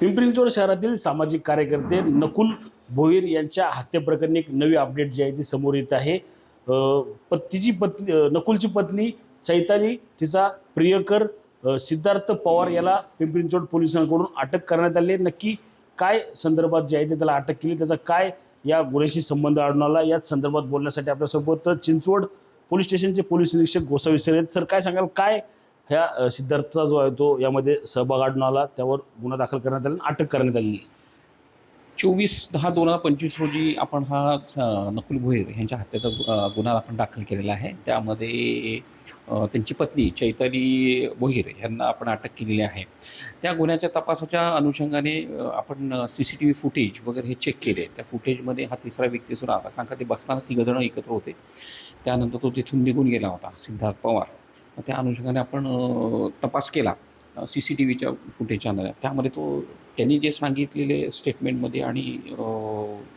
पिंपरी चिंचवड शहरातील सामाजिक कार्यकर्ते नकुल भोईर यांच्या हत्येप्रकरणी एक नवी अपडेट जी आहे ती समोर येत आहे. तिची पत्नी नकुलची पत्नी चैताली तिचा प्रियकर सिद्धार्थ पवार याला पिंपरी चिंचवड पोलिसांकडून अटक करण्यात आली नक्की काय संदर्भात जे आहे ते त्याला अटक केली त्याचा काय या गुन्ह्याशी संबंध आढळून आला याच संदर्भात बोलण्यासाठी आपल्यासोबत चिंचवड पोलीस स्टेशनचे पोलीस निरीक्षक गोसावी सर आहेत. सर काय सांगाल? काय ह्या सिद्धार्थचा जो आहे तो यामध्ये सहभाग आढळून आला. त्यावर गुन्हा दाखल करण्यात आला आणि अटक करण्यात आली चोवीस दहा दोन हजार पंचवीस रोजी आपण हा नकुल भोईर यांच्या हत्येचा गुन्हा आपण दाखल केलेला आहे. त्यामध्ये त्यांची पत्नी चैताली भोईर यांना आपण अटक केलेली आहे. त्या गुन्ह्याच्या तपासाच्या अनुषंगाने आपण C C T V footage वगैरे हे चेक केले. त्या फुटेजमध्ये हा तिसरा व्यक्ती सुद्धा होता. कारण का ते बसताना तिघजणं एकत्र होते. त्यानंतर तो तिथून निघून गेला होता सिद्धार्थ पवार. त्या अनुषंगाने आपण तपास केला सी सी टी व्हीच्या फुटेजच्या आधारे त्यामध्ये तो त्यांनी जे सांगितलेले स्टेटमेंटमध्ये आणि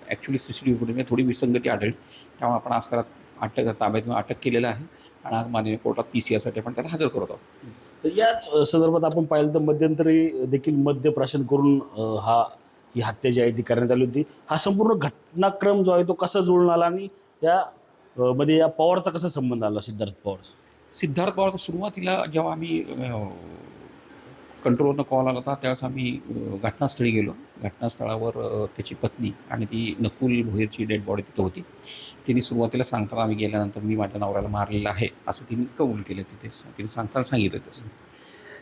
actually C C T V फुटेजमध्ये थोडी विसंगती आढळली. त्यामुळे आपण आज त्याला अटक ताब्यात अटक केलेलं आहे आणि आज माननीय कोर्टात पी सी आयसाठी आपण त्याला हजर करत आहोत. तर याच संदर्भात आपण पाहिलं तर मध्यंतरी देखील मद्य प्राशन करून हा ही हत्या जी आहे ती करण्यात आली होती. हा संपूर्ण घटनाक्रम जो आहे तो कसा जुळून आला आणि या मध्ये या पवारचा कसा संबंध आला सिद्धार्थ पवारचा? सिद्धार्थ पवार सुरुवातीला जेव्हा आम्ही कंट्रोलनं कॉल आला होता त्यावेळेस आम्ही घटनास्थळी गेलो. घटनास्थळावर त्याची पत्नी आणि ती नकुल भोईरची डेड बॉडी तिथं होती. तिने सुरुवातीला सांगताना आम्ही गेल्यानंतर मी माझ्या नवऱ्याला मारलेलं आहे असं तिने कबूल केलं तिथे. तिने सांगताना सांगितलं तसं.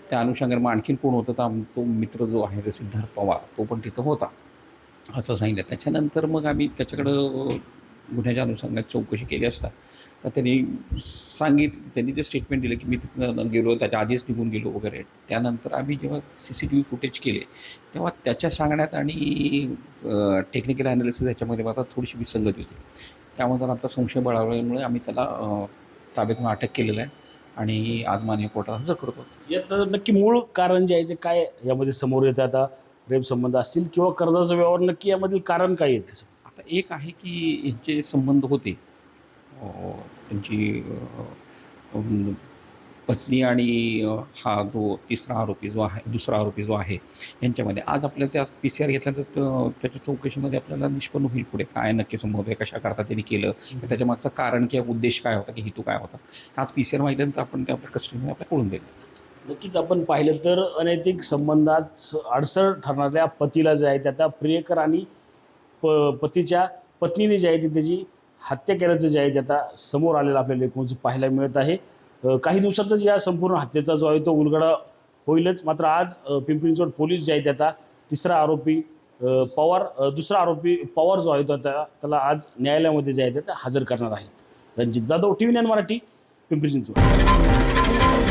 त्या अनुषंगाने मग आणखीन कोण होतं तर तो मित्र जो आहे तो सिद्धार्थ पवार तो पण तिथं होता. असं सांगितलं. त्याच्यानंतर मग आम्ही त्याच्याकडं गुन्ह्याच्या अनुषंगात चौकशी केली असता. तर त्यांनी सांगित त्यांनी ते स्टेटमेंट दिलं की मी तिथनं गेलो त्याच्या आधीच निघून गेलो वगैरे. त्यानंतर आम्ही जेव्हा C C T V footage केले तेव्हा त्याच्या सांगण्यात आणि टेक्निकल ॲनालिसिस याच्यामध्ये आता थोडीशी विसंगती होती. त्यामुळे आता संशय बळावल्यामुळे आम्ही त्याला ताब्यातून अटक केलेलं आहे आणि आज मान्य कोर्टात हजर करतो यात नक्की मूळ कारण जे आहे ते काय यामध्ये समोर येतं? आता प्रेम संबंध असतील किंवा कर्जाचा व्यवहार नक्की यामधील कारण काय येते आता एक आहे की यांचे संबंध होते. त्यांची पत्नी आणि हा जो तिसरा आरोपी जो आहे दुसरा आरोपी जो आहे यांच्यामध्ये आज आपल्याला त्या पी सी आर घेतल्यानंतर त्याच्या चौकशीमध्ये आपल्याला निष्पन्न होईल पुढे. काय नक्की संभव आहे कशा करता त्यांनी केलं त्याच्या मागचं कारण किंवा उद्देश काय होता की हेतू काय होता आज पी सी आर माहिल्यानंतर आपण त्या आपल्या कस्टडीमध्ये आपल्याला कळून देईल नक्कीच आपण पाहिलं तर अनैतिक संबंधात अडसर ठरणाऱ्या पतीला जे आहे ते आता प्रियकर आणि प पतीच्या पत्नीने जे आहे ते त्याची. हत्या केल्याचं जे आहे ते आता समोर आलेलं आपल्याला एकूणच पाहायला मिळत आहे. काही दिवसातच या संपूर्ण हत्येचा जो आहे तो उलगडा होईलच. मात्र आज पिंपरी चिंचवड पोलीस जे आहे ते आता तिसरा आरोपी पवार दुसरा आरोपी पवार जो आहे तो आता त्याला आज न्यायालयामध्ये जे आहे ते हजर करणार आहेत. Ranjit Jadhav T V nine Marathi Pimpri Chinchwad.